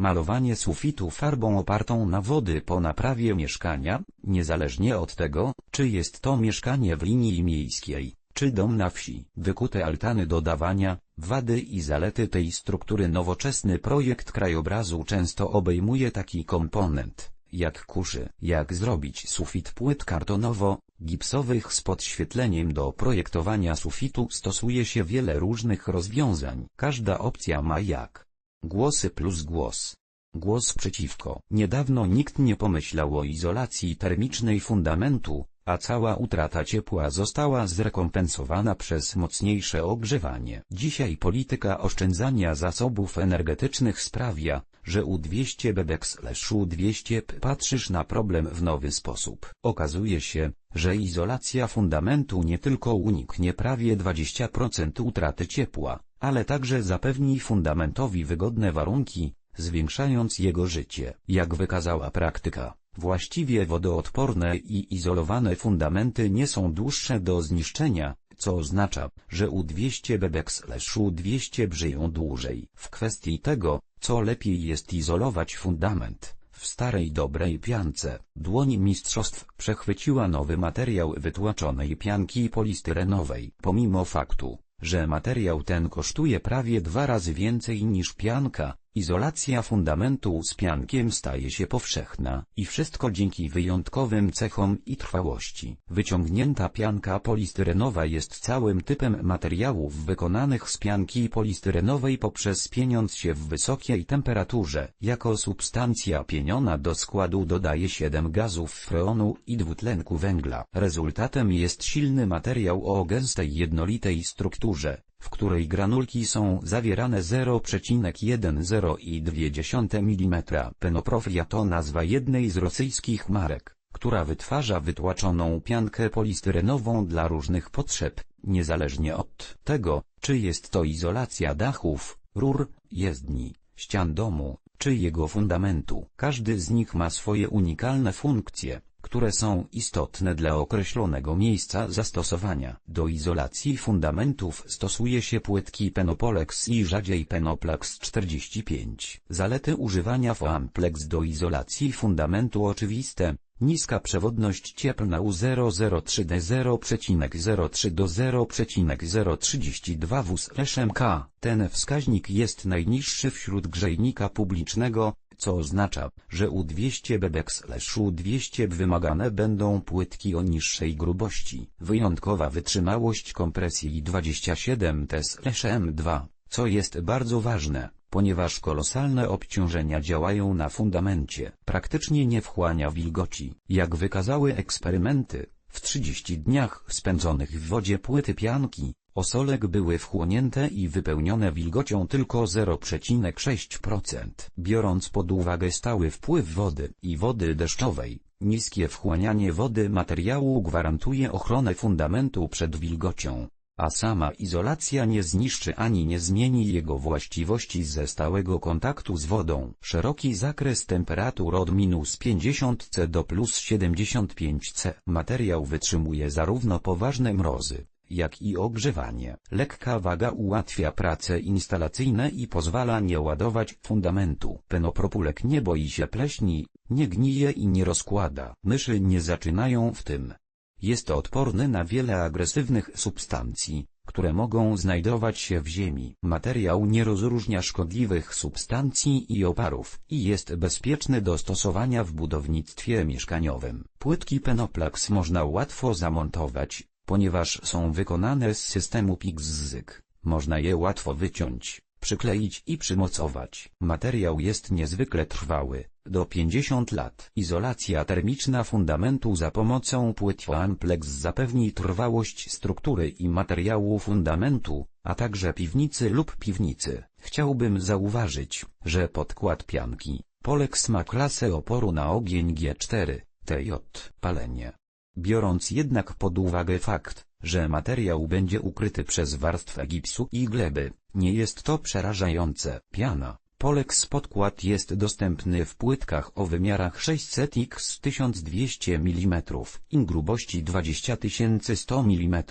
Malowanie sufitu farbą opartą na wody po naprawie mieszkania, niezależnie od tego, czy jest to mieszkanie w linii miejskiej, czy dom na wsi. Wykute altany dodawania, wady i zalety tej struktury Nowoczesny projekt krajobrazu często obejmuje taki komponent, jak kuszy, jak zrobić sufit płyt kartonowo-gipsowych z podświetleniem do projektowania sufitu stosuje się wiele różnych rozwiązań. Każda opcja ma jak głosy plus głos. Głos przeciwko. Niedawno nikt nie pomyślał o izolacji termicznej fundamentu, a cała utrata ciepła została zrekompensowana przez mocniejsze ogrzewanie. Dzisiaj polityka oszczędzania zasobów energetycznych sprawia, że U200 Bebex U200 patrzysz na problem w nowy sposób. Okazuje się, że izolacja fundamentu nie tylko uniknie prawie 20% utraty ciepła, ale także zapewni fundamentowi wygodne warunki, zwiększając jego życie. Jak wykazała praktyka, właściwie wodoodporne i izolowane fundamenty nie są dłuższe do zniszczenia, co oznacza, że U200 Bebex U200 żyją dłużej. W kwestii tego, co lepiej jest izolować fundament, w starej dobrej piance, dłoń mistrzostw przechwyciła nowy materiał wytłaczonej pianki polistyrenowej. Pomimo faktu, że materiał ten kosztuje prawie dwa razy więcej niż pianka, Izolacja fundamentu z piankiem staje się powszechna, i wszystko dzięki wyjątkowym cechom i trwałości. Wyciągnięta pianka polistyrenowa jest całym typem materiałów wykonanych z pianki polistyrenowej poprzez pieniąc się w wysokiej temperaturze. Jako substancja pieniona do składu dodaje 7 gazów freonu i dwutlenku węgla. Rezultatem jest silny materiał o gęstej jednolitej strukturze, w której granulki są zawierane 0,10 mm. Penoprofia to nazwa jednej z rosyjskich marek, która wytwarza wytłaczoną piankę polistyrenową dla różnych potrzeb, niezależnie od tego, czy jest to izolacja dachów, rur, jezdni, ścian domu, czy jego fundamentu. Każdy z nich ma swoje unikalne funkcje które są istotne dla określonego miejsca zastosowania. Do izolacji fundamentów stosuje się płytki Penopolex i rzadziej Penoplex 45. Zalety używania Foamplex do izolacji fundamentu oczywiste, Niska przewodność cieplna U003D 0,03 do 0,032 W SMK. Ten wskaźnik jest najniższy wśród grzejnika publicznego, co oznacza, że U200 Bebex U200 wymagane będą płytki o niższej grubości. Wyjątkowa wytrzymałość kompresji 27 TES M2, co jest bardzo ważne, ponieważ kolosalne obciążenia działają na fundamencie, praktycznie nie wchłania wilgoci. Jak wykazały eksperymenty, w 30 dniach spędzonych w wodzie płyty pianki, Osolek były wchłonięte i wypełnione wilgocią tylko 0,6%. Biorąc pod uwagę stały wpływ wody i wody deszczowej, niskie wchłanianie wody materiału gwarantuje ochronę fundamentu przed wilgocią, a sama izolacja nie zniszczy ani nie zmieni jego właściwości ze stałego kontaktu z wodą. Szeroki zakres temperatur od minus 50 C do plus 75 C. Materiał wytrzymuje zarówno poważne mrozy, jak i ogrzewanie. Lekka waga ułatwia prace instalacyjne i pozwala nie ładować fundamentu. Penopropulek nie boi się pleśni, nie gnije i nie rozkłada. Myszy nie zaczynają w tym. Jest odporny na wiele agresywnych substancji, które mogą znajdować się w ziemi. Materiał nie rozróżnia szkodliwych substancji i oparów i jest bezpieczny do stosowania w budownictwie mieszkaniowym. Płytki Penoplax można łatwo zamontować, ponieważ są wykonane z systemu PIXZYK. Można je łatwo wyciąć, przykleić i przymocować. Materiał jest niezwykle trwały, do 50 lat. Izolacja termiczna fundamentu za pomocą płyt Amplex zapewni trwałość struktury i materiału fundamentu, a także piwnicy lub piwnicy. Chciałbym zauważyć, że podkład pianki, Polex ma klasę oporu na ogień G4, TJ, palenie. Biorąc jednak pod uwagę fakt, że materiał będzie ukryty przez warstwę gipsu i gleby, nie jest to przerażające. Piana, Polex podkład jest dostępny w płytkach o wymiarach 600 x 1200 mm i grubości 20100 mm.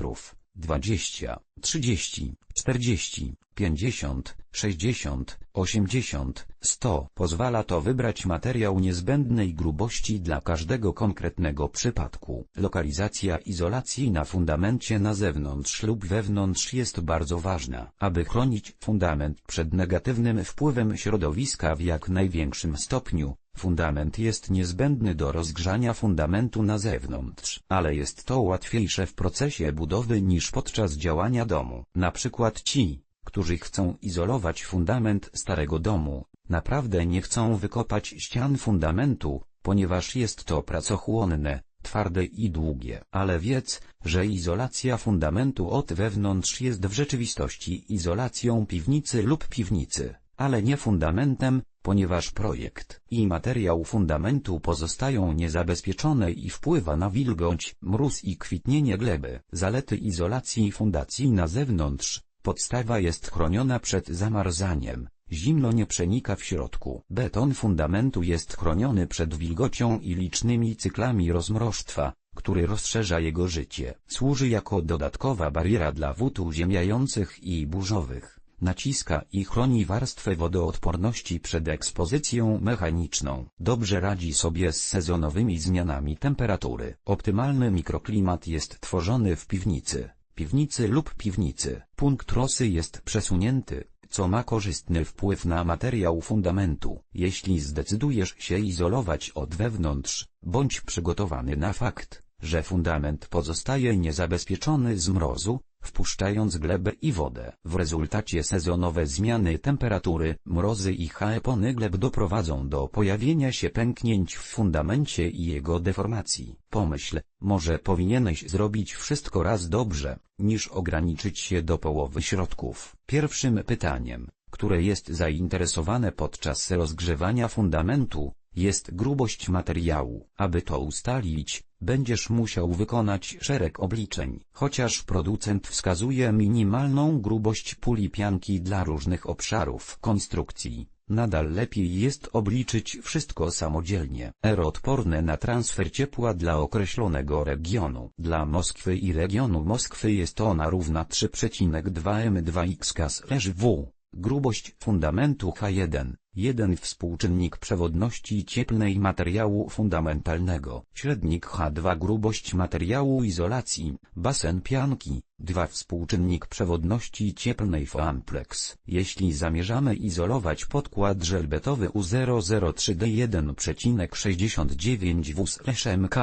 20, 30, 40, 50, 60, 80, 100. Pozwala to wybrać materiał niezbędnej grubości dla każdego konkretnego przypadku. Lokalizacja izolacji na fundamencie na zewnątrz lub wewnątrz jest bardzo ważna, aby chronić fundament przed negatywnym wpływem środowiska w jak największym stopniu. Fundament jest niezbędny do rozgrzania fundamentu na zewnątrz, ale jest to łatwiejsze w procesie budowy niż podczas działania domu. Na przykład ci, którzy chcą izolować fundament starego domu, naprawdę nie chcą wykopać ścian fundamentu, ponieważ jest to pracochłonne, twarde i długie. Ale wiedz, że izolacja fundamentu od wewnątrz jest w rzeczywistości izolacją piwnicy lub piwnicy, ale nie fundamentem, ponieważ projekt i materiał fundamentu pozostają niezabezpieczone i wpływa na wilgoć, mróz i kwitnienie gleby. Zalety izolacji fundacji na zewnątrz Podstawa jest chroniona przed zamarzaniem, zimno nie przenika w środku. Beton fundamentu jest chroniony przed wilgocią i licznymi cyklami rozmrożtwa, który rozszerza jego życie. Służy jako dodatkowa bariera dla wód uziemiających i burzowych. Naciska i chroni warstwę wodoodporności przed ekspozycją mechaniczną. Dobrze radzi sobie z sezonowymi zmianami temperatury. Optymalny mikroklimat jest tworzony w piwnicy piwnicy lub piwnicy. Punkt rosy jest przesunięty, co ma korzystny wpływ na materiał fundamentu. Jeśli zdecydujesz się izolować od wewnątrz, bądź przygotowany na fakt, że fundament pozostaje niezabezpieczony z mrozu, wpuszczając glebę i wodę. W rezultacie sezonowe zmiany temperatury, mrozy i haepony gleb doprowadzą do pojawienia się pęknięć w fundamencie i jego deformacji. Pomyśl, może powinieneś zrobić wszystko raz dobrze, niż ograniczyć się do połowy środków. Pierwszym pytaniem, które jest zainteresowane podczas rozgrzewania fundamentu, jest grubość materiału. Aby to ustalić, będziesz musiał wykonać szereg obliczeń. Chociaż producent wskazuje minimalną grubość puli pianki dla różnych obszarów konstrukcji, nadal lepiej jest obliczyć wszystko samodzielnie. R-odporne na transfer ciepła dla określonego regionu. Dla Moskwy i regionu Moskwy jest ona równa 3,2 m2x/w. Grubość fundamentu H1, 1 współczynnik przewodności cieplnej materiału fundamentalnego, średnik H2 grubość materiału izolacji, basen pianki, 2 współczynnik przewodności cieplnej Foamplex. Jeśli zamierzamy izolować podkład żelbetowy U003D1,69 W/MK,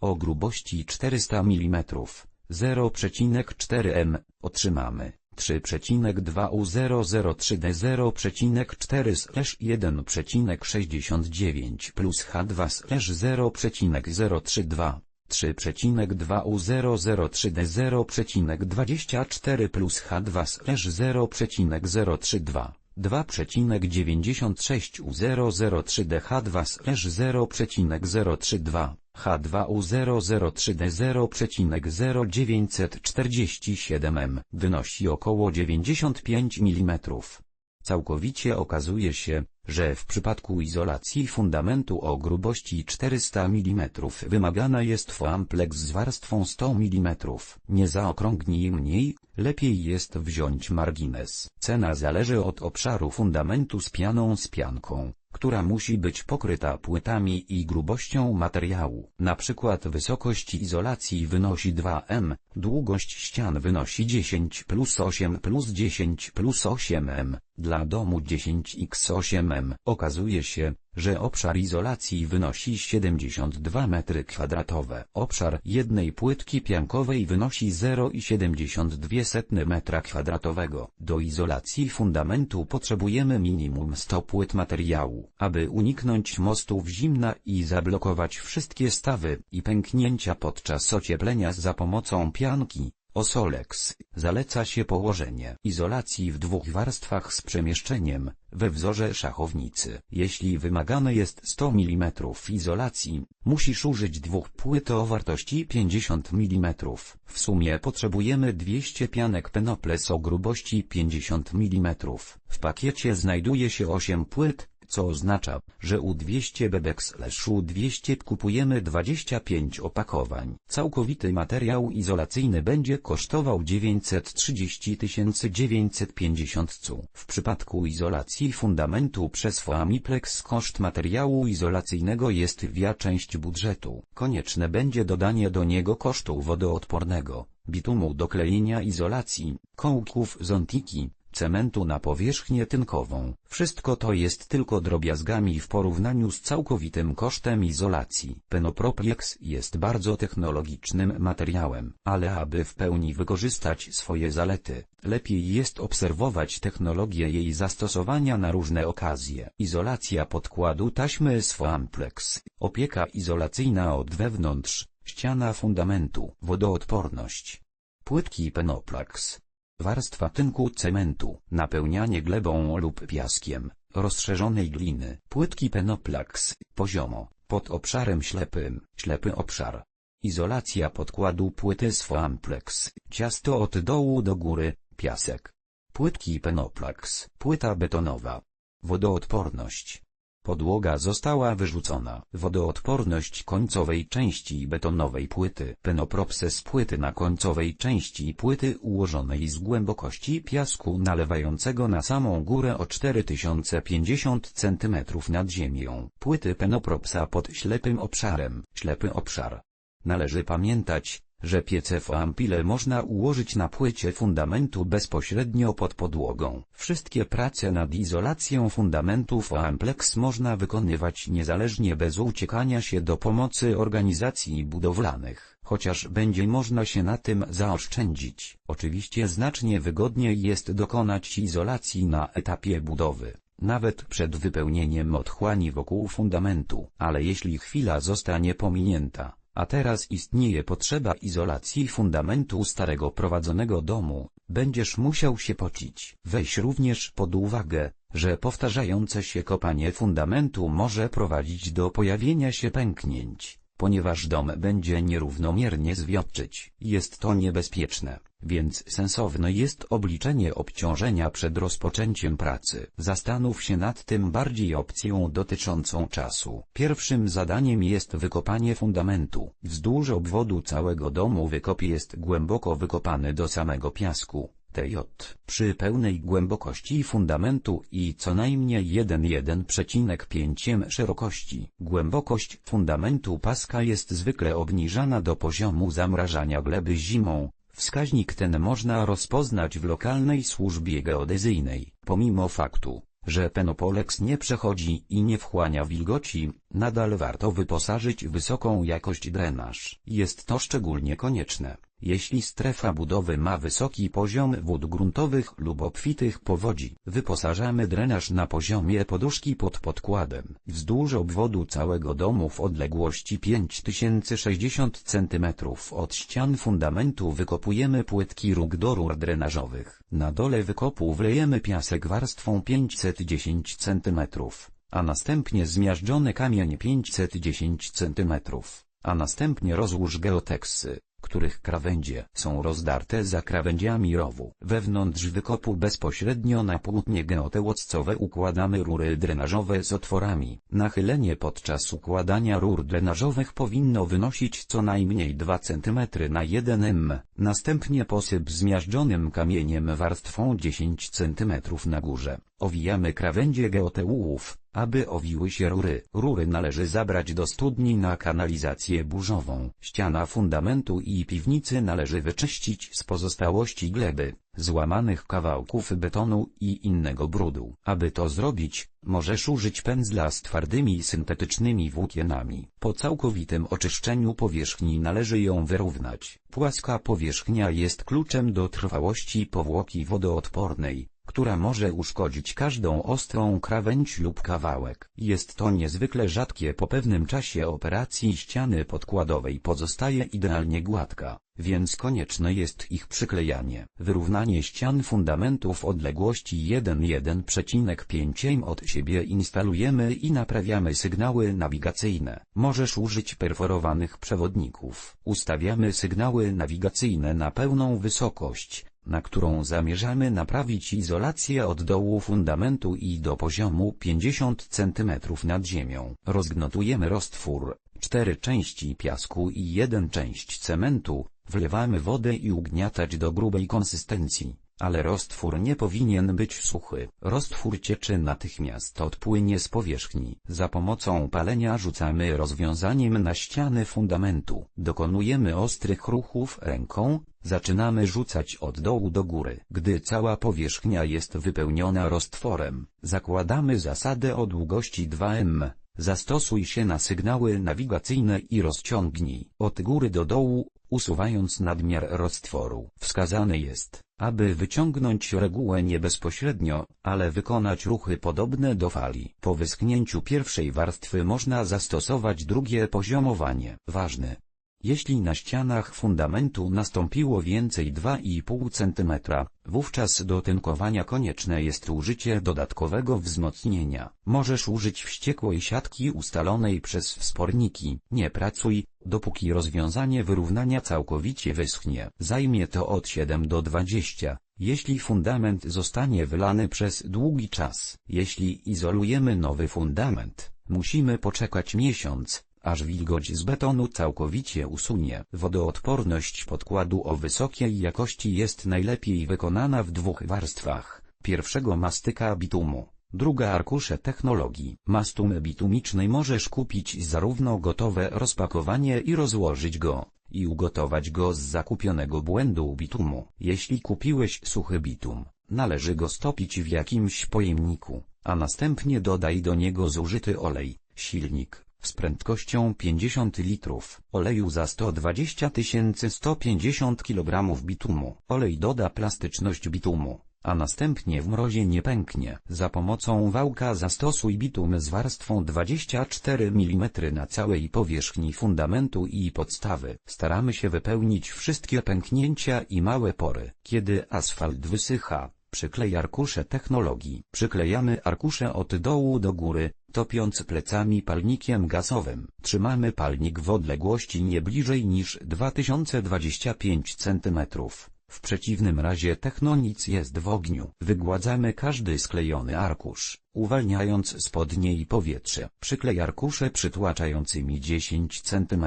o grubości 400 mm, 0,4 m, otrzymamy 3,2 U003 D0,4 slash 1,69 plus H2 slash 0,032 3,2 U003 D0,24 plus H2 slash 0,032 2,96 U003 DH2 slash 0,032 H2U003D0,0947 m wynosi około 95 mm. Całkowicie okazuje się, że w przypadku izolacji fundamentu o grubości 400 mm wymagana jest foamplex z warstwą 100 mm. Nie zaokrągnij mniej, lepiej jest wziąć margines. Cena zależy od obszaru fundamentu z pianą z pianką która musi być pokryta płytami i grubością materiału. Na przykład wysokość izolacji wynosi 2 m, długość ścian wynosi 10 plus 8 plus 10 plus 8 m, dla domu 10x8m. Okazuje się, że obszar izolacji wynosi 72 m2. Obszar jednej płytki piankowej wynosi 0,72 m2. Do izolacji fundamentu potrzebujemy minimum 100 płyt materiału. Aby uniknąć mostów zimna i zablokować wszystkie stawy i pęknięcia podczas ocieplenia za pomocą pianki, Osolex zaleca się położenie izolacji w dwóch warstwach z przemieszczeniem, we wzorze szachownicy. Jeśli wymagane jest 100 mm izolacji, musisz użyć dwóch płyt o wartości 50 mm. W sumie potrzebujemy 200 pianek Penoples o grubości 50 mm. W pakiecie znajduje się 8 płyt, co oznacza, że U200 Bebex U200 kupujemy 25 opakowań. Całkowity materiał izolacyjny będzie kosztował 930 950 cu. W przypadku izolacji fundamentu przez Foamiplex koszt materiału izolacyjnego jest via część budżetu. Konieczne będzie dodanie do niego kosztu wodoodpornego, bitumu do klejenia izolacji, kołków zontiki, cementu na powierzchnię tynkową. Wszystko to jest tylko drobiazgami w porównaniu z całkowitym kosztem izolacji. Penoproplex jest bardzo technologicznym materiałem, ale aby w pełni wykorzystać swoje zalety, lepiej jest obserwować technologię jej zastosowania na różne okazje. Izolacja podkładu taśmy z Foamplex, opieka izolacyjna od wewnątrz, ściana fundamentu, wodoodporność. Płytki Penoplex, warstwa tynku cementu, napełnianie glebą lub piaskiem, rozszerzonej gliny, płytki penoplaks, poziomo, pod obszarem ślepym, ślepy obszar. Izolacja podkładu płyty z foamplex, ciasto od dołu do góry, piasek. Płytki penoplaks, płyta betonowa. Wodoodporność, Podłoga została wyrzucona. Wodoodporność końcowej części betonowej płyty. Penopropses płyty na końcowej części płyty ułożonej z głębokości piasku nalewającego na samą górę o 4050 cm nad ziemią. Płyty penopropsa pod ślepym obszarem. Ślepy obszar. Należy pamiętać, że piece foampile można ułożyć na płycie fundamentu bezpośrednio pod podłogą. Wszystkie prace nad izolacją fundamentu foamplex można wykonywać niezależnie bez uciekania się do pomocy organizacji budowlanych. Chociaż będzie można się na tym zaoszczędzić, oczywiście znacznie wygodniej jest dokonać izolacji na etapie budowy nawet przed wypełnieniem otchłani wokół fundamentu, ale jeśli chwila zostanie pominięta, a teraz istnieje potrzeba izolacji fundamentu starego prowadzonego domu, będziesz musiał się pocić. Weź również pod uwagę, że powtarzające się kopanie fundamentu może prowadzić do pojawienia się pęknięć, ponieważ dom będzie nierównomiernie zwiotczyć. Jest to niebezpieczne więc sensowne jest obliczenie obciążenia przed rozpoczęciem pracy. Zastanów się nad tym bardziej opcją dotyczącą czasu. Pierwszym zadaniem jest wykopanie fundamentu. Wzdłuż obwodu całego domu wykop jest głęboko wykopany do samego piasku. TJ przy pełnej głębokości fundamentu i co najmniej 1,1,5 szerokości. Głębokość fundamentu paska jest zwykle obniżana do poziomu zamrażania gleby zimą, Wskaźnik ten można rozpoznać w lokalnej służbie geodezyjnej, pomimo faktu, że Penopolex nie przechodzi i nie wchłania wilgoci, nadal warto wyposażyć w wysoką jakość drenaż. Jest to szczególnie konieczne, jeśli strefa budowy ma wysoki poziom wód gruntowych lub obfitych powodzi, wyposażamy drenaż na poziomie poduszki pod podkładem. Wzdłuż obwodu całego domu w odległości 5060 cm od ścian fundamentu wykopujemy płytki róg do rur drenażowych. Na dole wykopu wlejemy piasek warstwą 510 cm, a następnie zmiażdżony kamień 510 cm, a następnie rozłóż geoteksy których krawędzie są rozdarte za krawędziami rowu. Wewnątrz wykopu bezpośrednio na płótnie geotełoccowe układamy rury drenażowe z otworami. Nachylenie podczas układania rur drenażowych powinno wynosić co najmniej 2 cm na 1 m. Następnie posyp zmiażdżonym kamieniem warstwą 10 cm na górze. Owijamy krawędzie geoteułów, aby owiły się rury. Rury należy zabrać do studni na kanalizację burzową. Ściana fundamentu i piwnicy należy wyczyścić z pozostałości gleby, złamanych kawałków betonu i innego brudu. Aby to zrobić, możesz użyć pędzla z twardymi syntetycznymi włókienami. Po całkowitym oczyszczeniu powierzchni należy ją wyrównać. Płaska powierzchnia jest kluczem do trwałości powłoki wodoodpornej która może uszkodzić każdą ostrą krawędź lub kawałek. Jest to niezwykle rzadkie po pewnym czasie operacji ściany podkładowej pozostaje idealnie gładka, więc konieczne jest ich przyklejanie. Wyrównanie ścian fundamentów odległości 1,1,5 od siebie instalujemy i naprawiamy sygnały nawigacyjne. Możesz użyć perforowanych przewodników. Ustawiamy sygnały nawigacyjne na pełną wysokość, na którą zamierzamy naprawić izolację od dołu fundamentu i do poziomu 50 cm nad ziemią. Rozgnotujemy roztwór, cztery części piasku i jeden część cementu, wlewamy wodę i ugniatać do grubej konsystencji ale roztwór nie powinien być suchy. Roztwór cieczy natychmiast odpłynie z powierzchni. Za pomocą palenia rzucamy rozwiązaniem na ściany fundamentu. Dokonujemy ostrych ruchów ręką, zaczynamy rzucać od dołu do góry. Gdy cała powierzchnia jest wypełniona roztworem, zakładamy zasadę o długości 2m. Zastosuj się na sygnały nawigacyjne i rozciągnij od góry do dołu, usuwając nadmiar roztworu. Wskazane jest, aby wyciągnąć regułę nie bezpośrednio, ale wykonać ruchy podobne do fali. Po wyschnięciu pierwszej warstwy można zastosować drugie poziomowanie. Ważne, jeśli na ścianach fundamentu nastąpiło więcej 2,5 cm, wówczas do tynkowania konieczne jest użycie dodatkowego wzmocnienia. Możesz użyć wściekłej siatki ustalonej przez wsporniki. Nie pracuj, dopóki rozwiązanie wyrównania całkowicie wyschnie. Zajmie to od 7 do 20. Jeśli fundament zostanie wylany przez długi czas, jeśli izolujemy nowy fundament, musimy poczekać miesiąc, aż wilgoć z betonu całkowicie usunie. Wodoodporność podkładu o wysokiej jakości jest najlepiej wykonana w dwóch warstwach. Pierwszego mastyka bitumu, druga arkusze technologii. Mastum bitumicznej możesz kupić zarówno gotowe rozpakowanie i rozłożyć go, i ugotować go z zakupionego błędu bitumu. Jeśli kupiłeś suchy bitum, należy go stopić w jakimś pojemniku, a następnie dodaj do niego zużyty olej, silnik, z prędkością 50 litrów oleju za 120 150 kg bitumu. Olej doda plastyczność bitumu, a następnie w mrozie nie pęknie. Za pomocą wałka zastosuj bitum z warstwą 24 mm na całej powierzchni fundamentu i podstawy. Staramy się wypełnić wszystkie pęknięcia i małe pory. Kiedy asfalt wysycha, Przyklej arkusze technologii. Przyklejamy arkusze od dołu do góry, topiąc plecami palnikiem gazowym. Trzymamy palnik w odległości nie bliżej niż 2025 cm. W przeciwnym razie technonic jest w ogniu. Wygładzamy każdy sklejony arkusz, uwalniając spod niej powietrze. Przyklej arkusze przytłaczającymi 10 cm,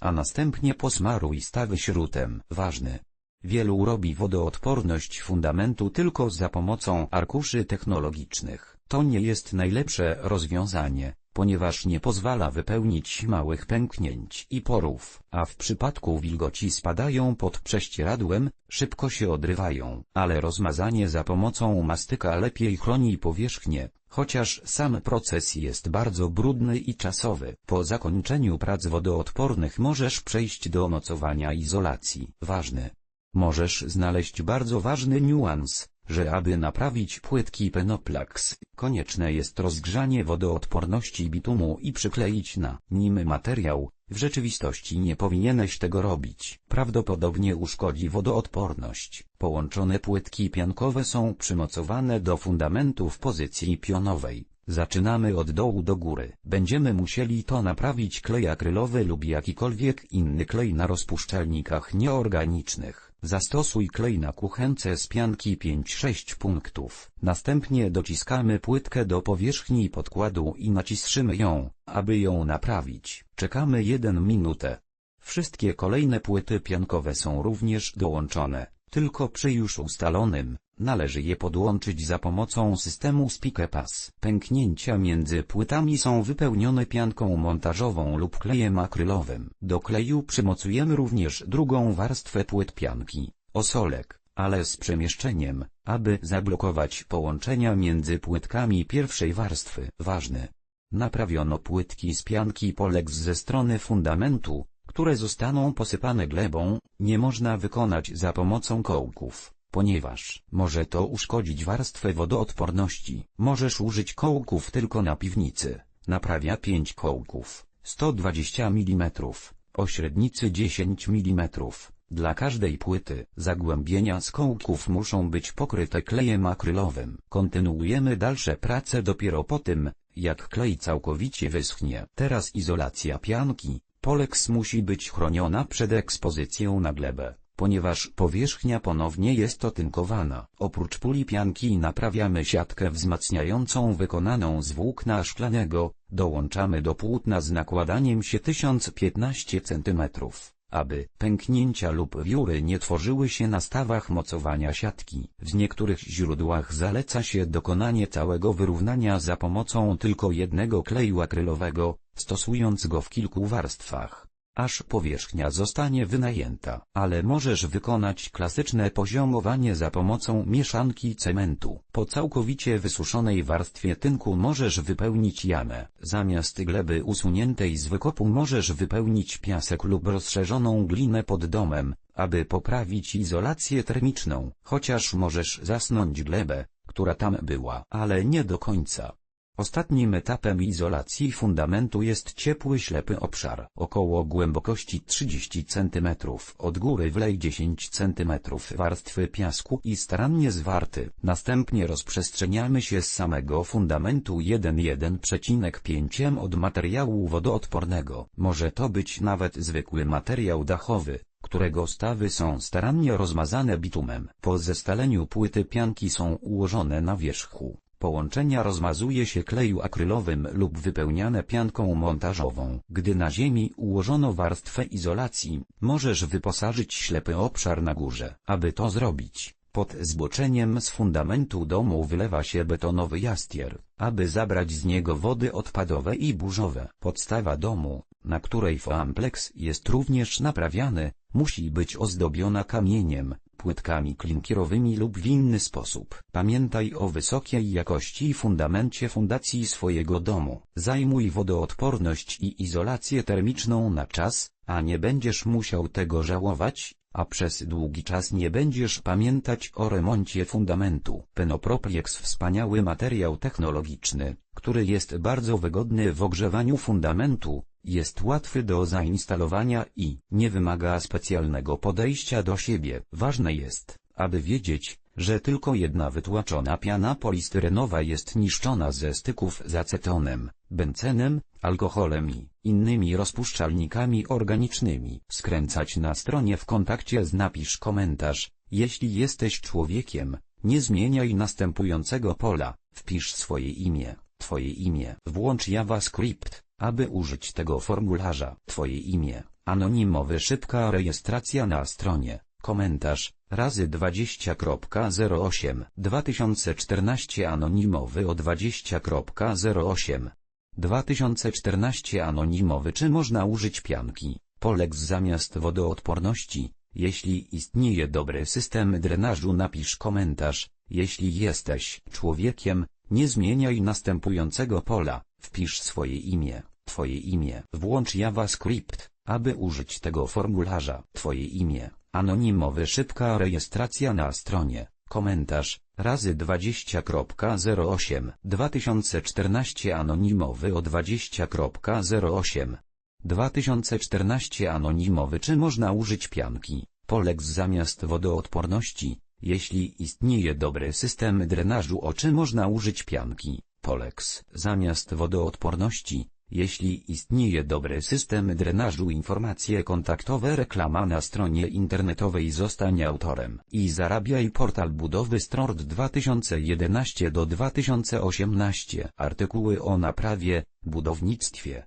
a następnie posmaruj stawy śrutem. Ważny, Wielu robi wodoodporność fundamentu tylko za pomocą arkuszy technologicznych. To nie jest najlepsze rozwiązanie, ponieważ nie pozwala wypełnić małych pęknięć i porów, a w przypadku wilgoci spadają pod prześcieradłem, szybko się odrywają, ale rozmazanie za pomocą mastyka lepiej chroni powierzchnię, chociaż sam proces jest bardzo brudny i czasowy. Po zakończeniu prac wodoodpornych możesz przejść do mocowania izolacji. Ważne, możesz znaleźć bardzo ważny niuans, że aby naprawić płytki Penoplax, konieczne jest rozgrzanie wodoodporności bitumu i przykleić na nim materiał, w rzeczywistości nie powinieneś tego robić. Prawdopodobnie uszkodzi wodoodporność. Połączone płytki piankowe są przymocowane do fundamentu w pozycji pionowej. Zaczynamy od dołu do góry. Będziemy musieli to naprawić klej akrylowy lub jakikolwiek inny klej na rozpuszczalnikach nieorganicznych. Zastosuj klej na kuchence z pianki 5-6 punktów. Następnie dociskamy płytkę do powierzchni podkładu i naciszymy ją, aby ją naprawić. Czekamy 1 minutę. Wszystkie kolejne płyty piankowe są również dołączone, tylko przy już ustalonym, Należy je podłączyć za pomocą systemu Spike-Pass. Pęknięcia między płytami są wypełnione pianką montażową lub klejem akrylowym. Do kleju przymocujemy również drugą warstwę płyt pianki, osolek, ale z przemieszczeniem, aby zablokować połączenia między płytkami pierwszej warstwy. Ważne. Naprawiono płytki z pianki Polex ze strony fundamentu, które zostaną posypane glebą, nie można wykonać za pomocą kołków ponieważ może to uszkodzić warstwę wodoodporności. Możesz użyć kołków tylko na piwnicy. Naprawia 5 kołków, 120 mm, o średnicy 10 mm. Dla każdej płyty zagłębienia z kołków muszą być pokryte klejem akrylowym. Kontynuujemy dalsze prace dopiero po tym, jak klej całkowicie wyschnie. Teraz izolacja pianki. Poleks musi być chroniona przed ekspozycją na glebę. ponieważ powierzchnia ponownie jest otynkowana. Oprócz puli pianki naprawiamy siatkę wzmacniającą wykonaną z włókna szklanego, dołączamy do płótna z nakładaniem się 1015 cm, aby pęknięcia lub wióry nie tworzyły się na stawach mocowania siatki. W niektórych źródłach zaleca się dokonanie całego wyrównania za pomocą tylko jednego kleju akrylowego, stosując go w kilku warstwach aż powierzchnia zostanie wynajęta, ale możesz wykonać klasyczne poziomowanie za pomocą mieszanki cementu. Po całkowicie wysuszonej warstwie tynku możesz wypełnić jamę. Zamiast gleby usuniętej z wykopu możesz wypełnić piasek lub rozszerzoną glinę pod domem, aby poprawić izolację termiczną, chociaż możesz zasnąć glebę, która tam była, ale nie do końca. Ostatnim etapem izolacji fundamentu jest ciepły ślepy obszar, około głębokości 30 cm. Od góry wlej 10 cm warstwy piasku i starannie zwarty. Następnie rozprzestrzeniamy się z samego fundamentu 1,1,5 od materiału wodoodpornego. Może to być nawet zwykły materiał dachowy, którego stawy są starannie rozmazane bitumem. Po zestaleniu płyty pianki są ułożone na wierzchu. Połączenia rozmazuje się kleju akrylowym lub wypełniane pianką montażową. Gdy na ziemi ułożono warstwę izolacji, możesz wyposażyć ślepy obszar na górze. Aby to zrobić, pod zboczeniem z fundamentu domu wylewa się betonowy jastier, aby zabrać z niego wody odpadowe i burzowe. Podstawa domu, na której foamplex jest również naprawiany, musi być ozdobiona kamieniem, płytkami klinkierowymi lub w inny sposób. Pamiętaj o wysokiej jakości fundamencie fundacji swojego domu. Zajmuj wodoodporność i izolację termiczną na czas, a nie będziesz musiał tego żałować, a przez długi czas nie będziesz pamiętać o remoncie fundamentu. Penoproplex wspaniały materiał technologiczny, który jest bardzo wygodny w ogrzewaniu fundamentu, jest łatwy do zainstalowania i nie wymaga specjalnego podejścia do siebie. Ważne jest, aby wiedzieć, że tylko jedna wytłaczona piana polistyrenowa jest niszczona ze styków z acetonem, bencenem, alkoholem i innymi rozpuszczalnikami organicznymi. Skręcać na stronie w kontakcie z napisz komentarz, jeśli jesteś człowiekiem, nie zmieniaj następującego pola, wpisz swoje imię, twoje imię, włącz JavaScript, aby użyć tego formularza. Twoje imię, anonimowy szybka rejestracja na stronie, komentarz, razy 20.08, 2014 anonimowy o 20.08. 2014 anonimowy Czy można użyć pianki, Poleks zamiast wodoodporności? Jeśli istnieje dobry system drenażu napisz komentarz, jeśli jesteś człowiekiem, nie zmieniaj następującego pola, wpisz swoje imię, twoje imię. Włącz JavaScript, aby użyć tego formularza. Twoje imię, anonimowy szybka rejestracja na stronie, komentarz, razy 20.08, 2014 anonimowy o 20.08. 2014 anonimowy Czy można użyć pianki, Poleks zamiast wodoodporności? Jeśli istnieje dobry system drenażu o czy można użyć pianki, Polex. Zamiast wodoodporności, jeśli istnieje dobry system drenażu informacje kontaktowe reklama na stronie internetowej. Zostań autorem. I zarabiaj portal budowy Strord 2011 do 2018 artykuły o naprawie, budownictwie,